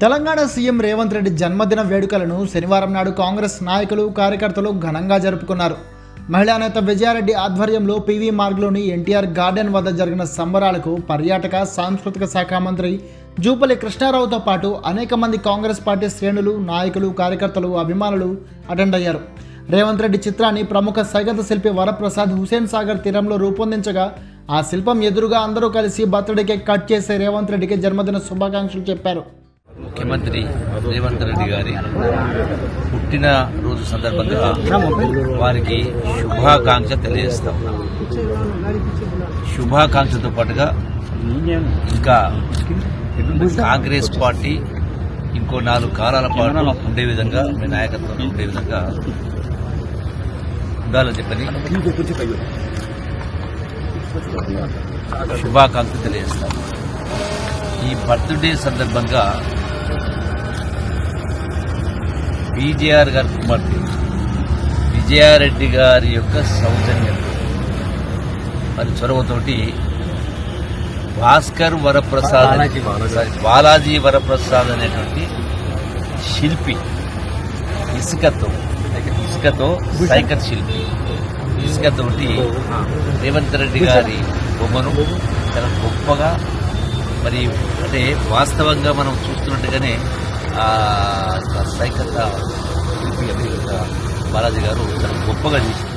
Telangana CM Revanth Reddy జన్మదిన వేడుకలను శనివారం నాడు కాంగ్రెస్ నాయకులు కార్యకర్తలు ఘనంగా జరుపుకున్నారు. మహిళా నేత విజయారెడ్డి ఆధ్వర్యంలో పీవీ మార్గ్లోని ఎన్టీఆర్ గార్డెన్ వద్ద జరిగిన సంబరాలకు పర్యాటక సాంస్కృతిక శాఖ మంత్రి జూపల్లి కృష్ణారావుతో పాటు అనేక మంది కాంగ్రెస్ పార్టీ శ్రేణులు నాయకులు కార్యకర్తలు అభిమానులు అటెండ్ అయ్యారు. రేవంత్ రెడ్డి చిత్రాన్ని ప్రముఖ సైగత శిల్పి వరప్రసాద్ హుసేన్ సాగర్ తీరంలో రూపొందించగా ఆ శిల్పం ఎదురుగా అందరూ కలిసి బర్త్డేకే కట్ చేసే రేవంత్ రెడ్డికి జన్మదిన శుభాకాంక్షలు చెప్పారు. ముఖ్యమంత్రి రేవంత్ రెడ్డి గారి పుట్టిన రోజు సందర్భంగా వారికి శుభాకాంక్ష తెలియజేస్తా ఉన్నాం. శుభాకాంక్షతో పాటుగా ఇంకా కాంగ్రెస్ పార్టీ ఇంకో నాలుగు కాలాల పాటు ఉండే విధంగా మీ నాయకత్వం ఉండే విధంగా ఉండాలని చెప్పని శుభాకాంక్ష తెలియజేస్తాం ఈ బర్త్డే సందర్భంగా బీజేఆర్ గారి కుమార్తె. విజయారెడ్డి గారి యొక్క సౌజన్యం. మరి చొరవతోటి భాస్కర్ వరప్రసాద్ బాలాజీ వరప్రసాద్ అనేటువంటి శిల్పి. ఇసుకతో ఇసుకతో సైకత్ శిల్పి. ఇసుకతోటి రేవంత్ రెడ్డి గారి బొమ్మను చాలా గొప్పగా మరి అంటే వాస్తవంగా మనం చూస్తున్నట్టుగానే సైకత బాలాజీ గారు చాలా గొప్పగా చూస్తున్నారు